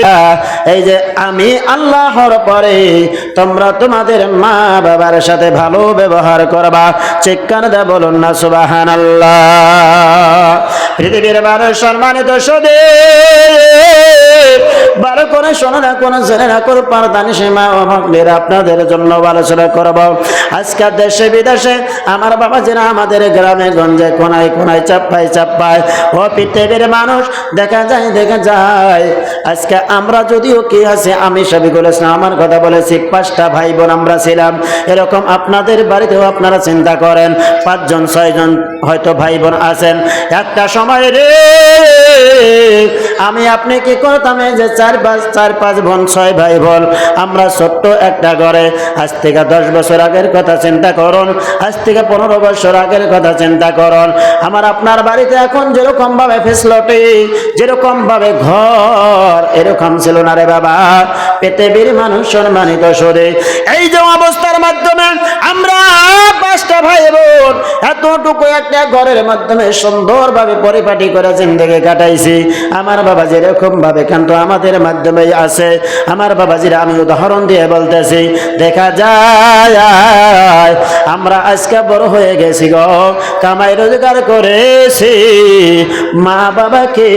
yeah. এই যে আমি আল্লাহর পরে তোমরা তোমাদের মা বাবার সাথে ভালো ব্যবহার করবা। চিৎকার দে বলুন না সুবাহান আল্লাহ পৃথিবীর মানুষ সম্মানিত সদে। ভালো করে শোনো না, কোন ছেলে না, কোন পারদানি সীমা অভাবের আপনাদের জন্য আলোচনা করব। আজকাল দেশে, বিদেশে আমার বাবা যেরা আমাদের গ্রামে, গঞ্জে, কোনায় কোনায়, চাপ্পায় চাপ্পায়, ও পৃথিবীর মানুষ দেখা যায় দেখা যায়। আজকে আমরা যদিও কি আছে? আমি সবই বলেছিলাম আমার কথা বলেছি পাঁচটা ভাই বোন আমরা ছিলাম। এরকম আপনাদের বাড়িতেও আপনারা চিন্তা করেন, পাঁচজন, ছয়জন হয়তো ভাই বোন আছেন। একটা সময় রে, আমি আপনি কি করতাম যে চার পাঁচ চার পাঁচ বোন, ছয় ভাই বোন আমরা ছোট্ট একটা ঘরে, আজ থেকে দশ বছর আগের কথা চিন্তা করুন, আজ থেকে পনেরো বছর আগের কথা চিন্তা করুন। আমার আপনার বাড়িতে এখন যেরকম ভাবে ফেসলটি যেরকম ভাবে ঘর, এরকম ছিল না রে বাবা। পৃথিবীর মানুষ সম্মানিত সরে। এই যে অবস্থার মাধ্যমে আমরা পাঁচটা ভাই বোন এতটুকু একটা ঘরের মাধ্যমে সুন্দরভাবে পরিপাটি করে জিন্দগি কাটাইছি। আমার বাবা যেরকম ভাবে কিন্তু আমাদের মাধ্যমে আছে। আমার বাবাজিরা আমি উদাহরণ দিয়ে বলতেছি, দেখা যায় আমরা আজকে বড় হয়ে গেছি গো, কামাই রোজগার করেছি। মা বাবাকে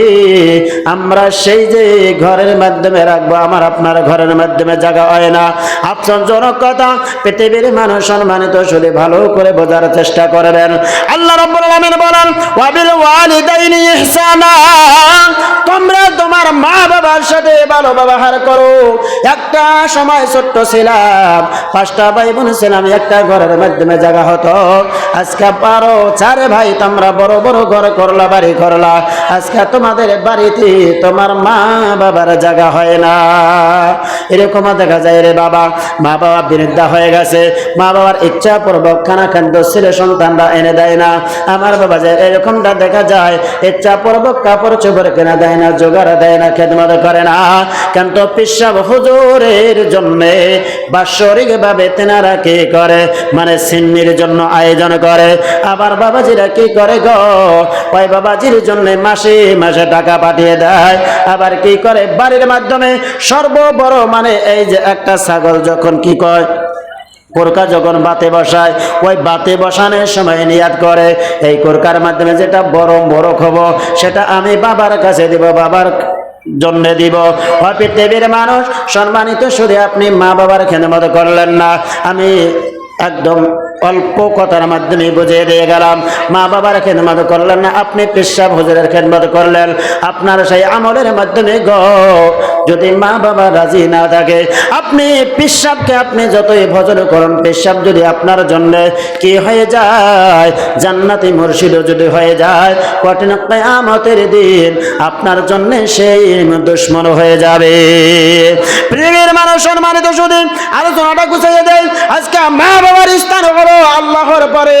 আমরা সেই যে ঘরের মাধ্যমে রাখব, আমার আপনার ঘরের মাধ্যমে জায়গা হয় না। আপসনজনক কথা, পৃথিবীর মানুষ সম্মানিত, শুধু ভালো করে বোঝার চেষ্টা করবেন। আল্লাহ রাব্বুল আলামিন বলেন, ওয়াবিল ওয়ালিদাইনি ইহসানা। তোমরা তোমার মা বাবার সাথে ভালো ব্যবহার করো। একটা সময় ছোট্ট ছিলাম, পাঁচটা ভাই বোন ছিলাম একটা ঘরের মাধ্যমে জায়গা হতো। আজকে পারো চারে ভাই, তোমরা বড় বড় ঘর করলা, বাড়ি করলা। আজকে তোমাদের বাড়িতে তোমার মা বাবার জায়গা হয় না। এরকম দেখা যায়, রে বাবা মা বাবা বিরুদ্ধা হয়ে গেছে। মা বাবার ইচ্ছা পূর্বক খানা খাদ্য ছেলে সন্তানরা এনে দেয় না। আমার বাবা এরকমটা দেখা যায় ইচ্ছা পূর্বক কাপড় চোপড় কেনা দেয় না, জোগাড় দেয় না, খেদমত করে না। কিন্তু পিসাব হুজুরের তেনারা কি করে? মানে সিন্নির জন্য আয়োজন করে। আবার বাবাজিরা কি করে গো? ওই বাবাজির জন্য মাসে মাসে টাকা পাঠিয়ে দেয়। আবার কি করে? বাড়ির মাধ্যমে সর্ব বড় মানে এই যে একটা ছাগল যখন কি কয়, কোরকা যখন বাতে বসায়, ওই বাতে বসানোর সময় নিয়াদ করে। এই কোরকার মাধ্যমে যেটা বড় বড় খবর, সেটা আমি বাবার কাছে দিব, বাবার জন্য দিব। পৃথিবীর মানুষ, সম্মানিত শুধু আপনি মা বাবার খেদমত করলেন না, আমি একদম অল্প কথার মাধ্যমে বুঝিয়ে দিয়ে গেলাম, মা বাবার খেদমত করলেন না, আপনি পেশাব হুজুরের খেদমত করলেন। আপনার সেই আমলের মাধ্যমে গ যদি মা বাবা রাজি না থাকে, আপনি পেশাবকে আপনি যতই ভজন করুন, পেশাব যদি আপনার জন্য কি হয়ে যায়, জান্নাতি মুর্শিদও যদি হয়ে যায়, কঠিন কেয়ামতের দিন আপনার জন্য সেই দুশ্মন হয়ে যাবে। পৃথিবীর মানুষ সম্মানিত শুধু আলোচনাটা গুছিয়ে দেয়, আজকে মা বাবার স্থান হলো আল্লাহর পরে।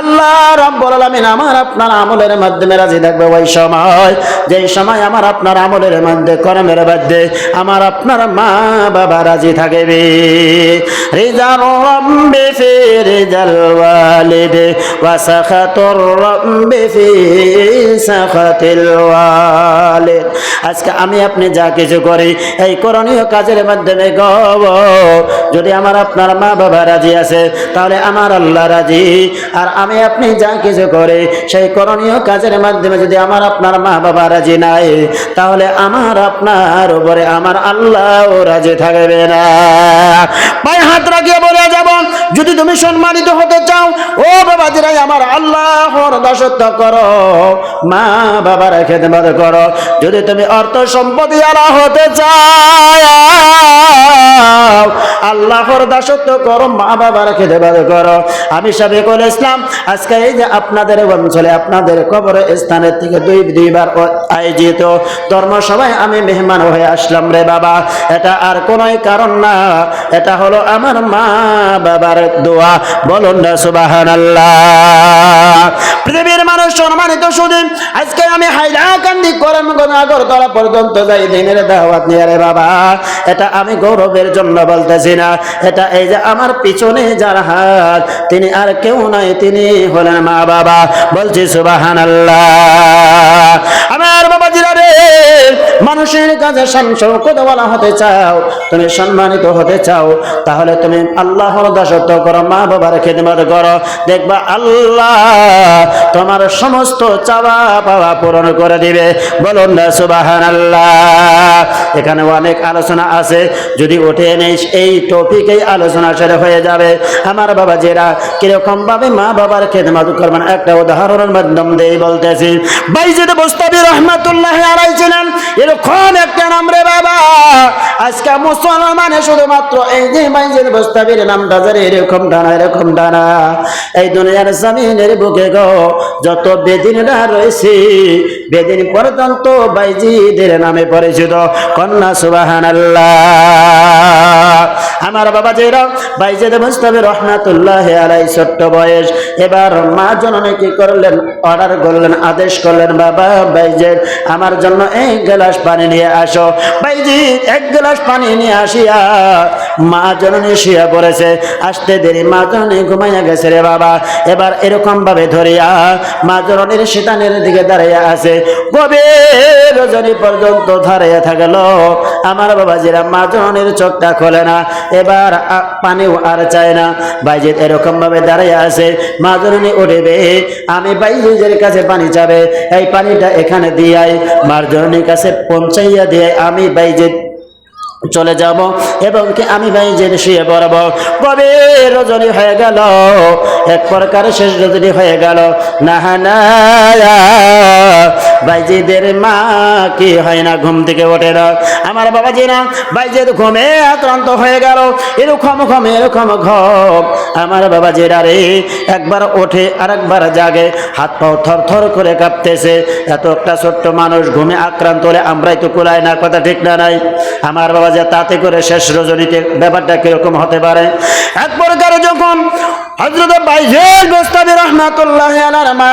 আল্লাহ রব্বুল আলামিন আমার আপনার আমলের মাধ্যমে রাজি থাকবে ওই সময়, যেই সময় আমার আপনার আমলের মধ্যে কর্মের মধ্যে আমার আপনার মা বাবা রাজি থাকবে। আজকে আমি আপনি যা কিছু করি, এই করণীয় কাজের মাধ্যমে গব। যদি আমার আপনার মা বাবা রাজি আছে, তাহলে আমার আল্লাহ রাজি। আর আমি আপনি যা কিছু করে, সেই করণীয় কাজের মাধ্যমে যদি আমার আপনার মা বাবা রাজি নাই, তাহলে আমার আপনার উপরে আমার আল্লাহ রাজি থাকবে না। পায়ে হাত রাখিয়ে বলে যাব। যদি তুমি সম্মানিত হতে চাও, ও বাবা জিরাই আমার আল্লাহর দাসত্ব করো, মা বাবার খেদমত করো। যদি তুমি অর্থ সম্পদ আলা হতে চাও, আল্লাহর দাসত্ব করো, মা বাবার খেদমত করো। আমি সাবেকুল ইসলাম, আজকে এই যে আপনাদের অঞ্চলে আপনাদের কবর স্থানের থেকে দুই দুইবার আয়োজিত ধর্মসভায় আমি মেহমান হয়ে আসলাম রে বাবা। এটা আর কোনো কারণ না। এটা হলো আমার মা বাবার দোয়া। বলুন না সুবাহান পৃথিবীর মানুষ সম্মানিত শুধু, আজকে আমি হাইলাকান্দি করেন আগরতলা পর্যন্ত যাই, দিনের দাওয়াত নিয়ে রে বাবা। এটা আমি গৌরবের জন্য বলতেছি না। এটা এই যে আমার পিছনে যার হাত, তিনি আর কেউ নাই, তিনি হলেন মা বাবা। বলছি সুবাহান আমার বাবা জিরা রে মানুষের কাছে সম্পদওয়ালা হতে চাও, তুমি সম্মানিত হতে চাও, তাহলে তুমি আল্লাহর দাসত্ব করো, মা বাবার খেদমত করো। দেখবা আল্লাহ তোমার সমস্ত চাওয়া পাওয়া পূরণ করে দিবে। বলুন না সুবাহান আল্লাহ এখানে অনেক আলোচনা আছে। যদি উঠে নেই এই টপিক এই আলোচনা সেরে হয়ে যাবে। আমার বাবা যেরা কীরকম ভাবে মা বাবার খেদমত করবেন? একটা উদাহরণের মাধ্যম দিয়ে বলতেছি। বাইজিদ মুস্তাবি রহমাতুল্লাহ আলাই ছিলেন। এরকম একটা নাম রে বাবা আজকে মুসলমানে শুধুমাত্র এই যে বাইজিদ মুস্তাবির নামটা যারা এরকম ডানা এরকম ডানা। এই দুনিয়ার জমিনের বুকে গো, যত বেদিনরা রয়েছে, বেদিন পর্যন্ত বাইজিদের নামে পরিচিত কন্যা সুবাহান আমার বাবা যেরা বাইজেদ মুস্তাবি রহমাতুল্লাহ আলাই ছোট্ট বয়স। এবার মা জননী কি করলেন? অর্ডার করলেন, আদেশ করলেন, বাবা, বাইজেদ, আমার জন্য এক গ্লাস পানি নিয়ে আসো। বাইজি এক গ্লাস পানি নিয়ে আসিয়া মা জননী শুয়ে পড়েছে। আসতে দেরি, মা জননী ঘুমাইয়া গেছে রে বাবা। এবার এরকম ভাবে ধরিয়া মা জননীর শীতানের দিকে দাঁড়িয়ে আছে। গভীর রজনী পর্যন্ত দাঁড়িয়ে থাকল। আমার বাবা যেরা মা জননীর চোখটা খোলে না। এবার পানিও আর চায় না। বাইজিৎ এরকম ভাবে দাঁড়াইয়া আছে। মা জননী উঠবে, আমি বাইজিদের কাছে পানি চাবে। এই পানিটা এখানে দিয়াই। মার জননীর কাছে পৌঁছাইয়া দিয়ে, আমি বাইজিৎ চলে যাব এবং কি আমি ভাই জেনে শুয়ে পড়ব কবে রজনী হয়ে গেল, এক প্রকার শেষ রজনী হয়ে গেল। না না বাইজিদের মা কি হয় না ঘুম থেকে ওঠে না? আমার বাবা জি না বাইজের ঘুমে আক্রান্ত হয়ে গেল। এরকম ঘুম এরকম ঘুম আমার বাবা জিরা রে, একবার ওঠে আর একবার জাগে। হাত পাও থর থর করে কাঁপতেছে। এত একটা ছোট্ট মানুষ ঘুমে আক্রান্ত হলে আমরাই তো কুলাই না, কথা ঠিক না নাই। আমার বাবা যে তাতে করে শেষ রজনীতে ব্যাপারটা কীরকম হতে পারে? এক প্রকার যখন হজরত বাইজের গোস্তাবি রহমাতুল্লাহ মা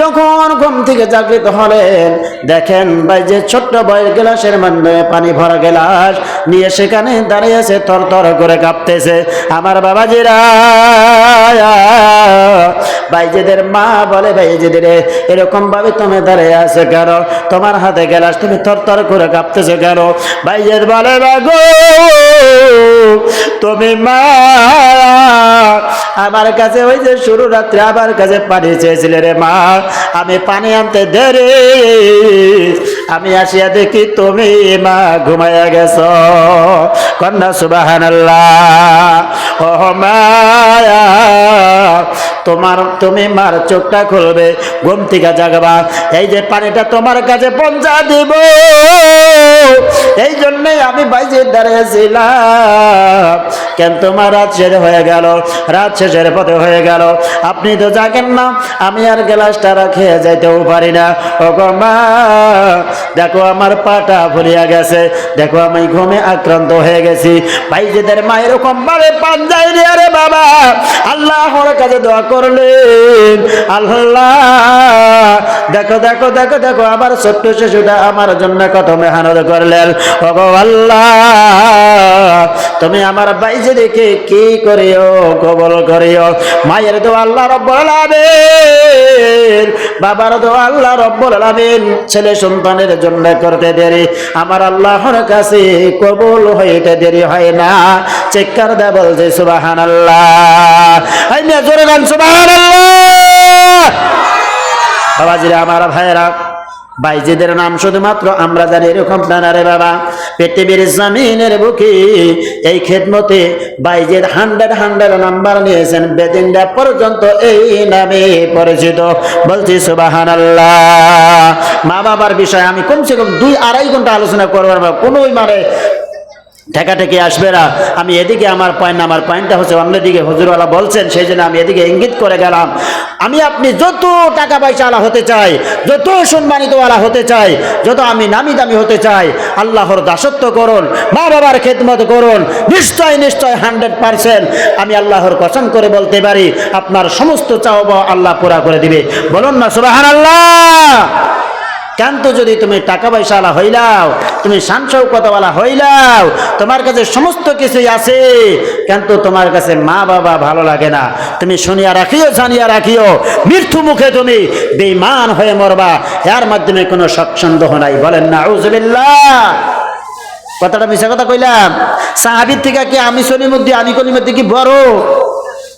যখন ঘুম থেকে জাগৃত হলেন দেখেন বাইজের ছোট্ট বয়ের গ্লাসের মধ্যে পানি ভরা গ্লাস নিয়ে সেখানে দাঁড়িয়েছে তর তর করে কাঁপতেছে। আমার বাবাজিরা বাইজেদের মা বলে বাইজেদের এরকম ভাবে তুমি দাঁড়িয়ে আছে কেন? তোমার হাতে গেলাস তুমি থর থর করে কাঁপতেছো কেন? বাইজেদ বলে, বাগো, তুমি মা, আমার কাছে ওই যে শুরু রাত্রে আমার কাছে পানি চেয়েছিলে রে মা। আমি পানি আনতে দেরি আমি আসিয়া দেখি তুমি মা ঘুমাইয়া গেছ। কন্যা সুবাহান ও মায়া, তোমার, তুমি মার চোখটা খুলবে, ঘুম থেকে জাগবা। এই যে পানিটা তোমার কাছে পৌঁছা দিব। এই জন্যই আমি বাইজে দাঁড়িয়েছিলাম কেন তোমার রাত শেষ হয়ে গেল? রাত শেষের পথে হয়ে গেল। আপনি তো জাগেন না, আমি আর গ্লাসটা রাখে যাইতেও পারি না। ও মা, দেখো আমার পাটা ফুলিয়া গেছে। দেখো আমি ঘুমে আক্রান্ত হয়ে গেছি। ভাইজেদের মা এরকম ভাবে পান যায়নি, আরে বাবা। আল্লাহর কাছে দোয়া করলেন। আল্লাহ, দেখো দেখো দেখো দেখো, আমার ছোট্ট শিশুটা আমার জন্য কত মেহনত করলেন। ওগো আল্লাহ, তুমি আমার বাইজে দেখে কি করিও, কবল করিও। মায়ের তো আল্লাহ রব্বুল আলামিন, বাবার তো আল্লাহ রব্বুল ছেলে সন্তানের জন্য করতে দেরি। আমার আল্লাহর কাছে কবল হইতে দেরি হয় না। চিৎকার দেয় বলছে, সুবহানাল্লাহ। আই মিয়া জোরে গান, সুবহানাল্লাহ। বাবাজিরা, আমার ভাইয়েরা বাইজিদের নাম শুধুমাত্র আমরা জানি, এরকম না রে বাবা? পৃথিবীর জামিনের বুকে এই খেদমতে বাইজেদ হান্ড্রেড হান্ড্রেড নাম্বার নিয়েছেন, বেদিনটা পর্যন্ত এই নামে পরিচিত। বলছি সুবাহান মা বাবার বিষয়ে আমি কমসে কম দুই আড়াই ঘণ্টা আলোচনা করবার কোনো মানে ঠেকাঠেকি আসবে না। আমি এদিকে আমার পয়েন্ট আমার পয়েন্টটা হচ্ছে অন্যদিকে হজুরওয়ালা বলছেন, সেই জন্য আমি এদিকে ইঙ্গিত করে গেলাম। আমি আপনি যত টাকা পয়সা পয়সাওয়ালা হতে চাই, যত সম্মানিতওয়ালা হতে চাই, যত আমি নামি দামি হতে চাই, আল্লাহর দাসত্ব করুন, মা বাবার খেদমত করুন, নিশ্চয় নিশ্চয় হান্ড্রেড পারসেন্ট আমি আল্লাহর কসম করে বলতে পারি, আপনার সমস্ত চাওয়া আল্লাহ পুরা করে দিবে। বলুন না সুবাহান আল্লাহ কিন্তু যদি তুমি টাকা পয়সাওয়ালা হইলাও, তুমি কথাওয়ালা হইলাও, তোমার কাছে সমস্ত কিছুই আছে, কিন্তু তোমার কাছে মা বাবা ভালো লাগে না। তুমি শুনিয়া রাখিও, জানিয়া রাখিও, মৃত্যু মুখে তুমি বেইমান হয়ে মরবা। এর মাধ্যমে কোনো সৎসন্দেহ নাই। বলেন না আউজুবিল্লাহ কথাটা মিশা কথা কইলাম। সাহাবির থেকে কি আমি শনির মধ্যে আমি কলির মধ্যে কি বড়?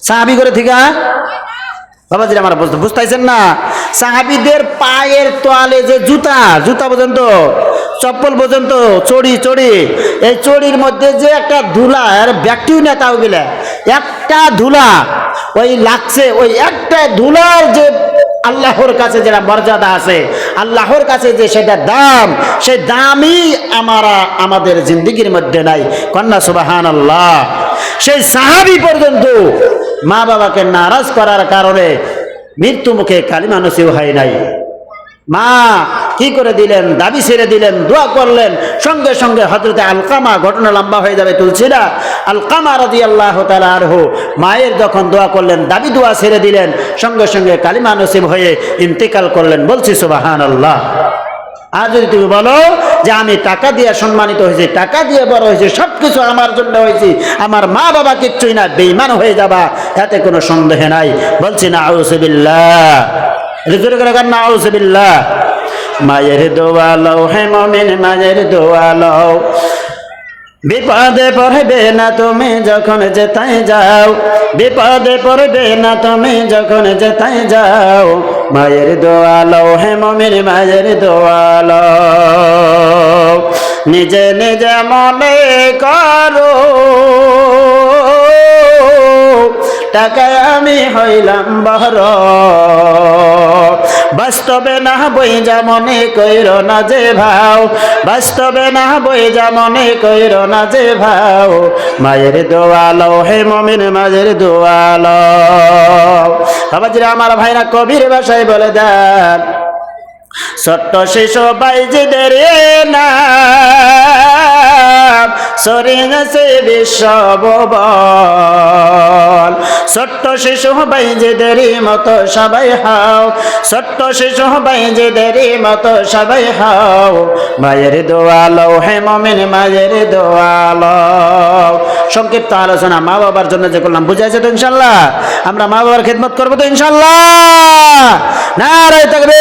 সাহাবি করে থেকে বাবাজি আমার বুঝতে বুঝতেছেন না? সাহাবিদের পায়ের তোয়ালে যে জুতা জুতা পর্যন্ত, চপ্পল পর্যন্ত, চড়ি চড়ি, এই চড়ির মধ্যে যে একটা ধুলা আর ব্যক্তিও না তাও গেলে একটা ধুলা, ওই লাগছে, ওই একটা ধুলার যে আল্লাহর কাছে যেটা মর্যাদা আছে, আল্লাহর কাছে যে সেটা দাম সেই দামই আমারা, আমাদের জিন্দিগির মধ্যে নাই। কন্যা সুবাহান আল্লাহ সেই সাহাবি পর্যন্ত মা বাবাকে নারাজ করার কারণে মৃত্যু মুখে কালিমা হয় নাই। মা কি করে দিলেন? দাবি ছেড়ে দিলেন, দোয়া করলেন। সঙ্গে সঙ্গে হজরতে আলকামা, ঘটনা লম্বা হয়ে যাবে তুলছিরা আলকামা রাজি আল্লাহ আরহু মায়ের যখন দোয়া করলেন, দাবি দোয়া ছেড়ে দিলেন, সঙ্গে সঙ্গে কালিমা নসিব হয়ে ইন্তেকাল করলেন। বলছি সুবাহান আল্লাহ আর যদি তুমি বলো যে আমি টাকা দিয়ে সম্মানিত হয়েছি, টাকা দিয়ে বড় হয়েছি সব কিছু আমার জন্য হয়েছি, আমার মা বাবা কিচ্ছুই না বেইমান হয়ে যাবা, এতে কোনো সন্দেহ নাই। বলছি না আউসবিল্লাহ রিজুর করে না আউসবিল্লাহ মায়ের দোয়ালো হে মমিন, মায়ের দোয়ালো বিপদে পড়বে না তুমি যখন যেতাই যাও, বিপদে পড়বে না তুমি যখন যেতাই যাও। মায়ের দোয়ালো হে মমির মায়ের দোয়ালো। নিজে নিজে মনে করো টাকায় আমি হইলাম বড় বাস্তবে না বই যা মনে কইর না যে ভাও। বাস্তবে না বই যা মনে কইর না যে ভাও। মায়ের দোয়ালো, হে মমিন মায়ের দোয়ালো। বাবাজিরা, আমার ভাইরা কবির ভাষায় বলে দেন, ছোট্ট শিশু বাইজিদের না সরিং সে বিশ্ববল ছোট্ট শিশু বাইজেদেরই মতো সবাই হাও, ছোট্ট শিশু বাইজেদেরই মতো সবাই হাও, মায়ের দোয়ালো, হে মমিন মায়ের দোয়ালো। সংক্ষিপ্ত আলোচনা মা বাবার জন্য যে করলাম, বুঝাইছে তো ইনশাল্লাহ? আমরা মা বাবার খেদমত করব তো ইনশাল্লাহ? না রায় থাকবে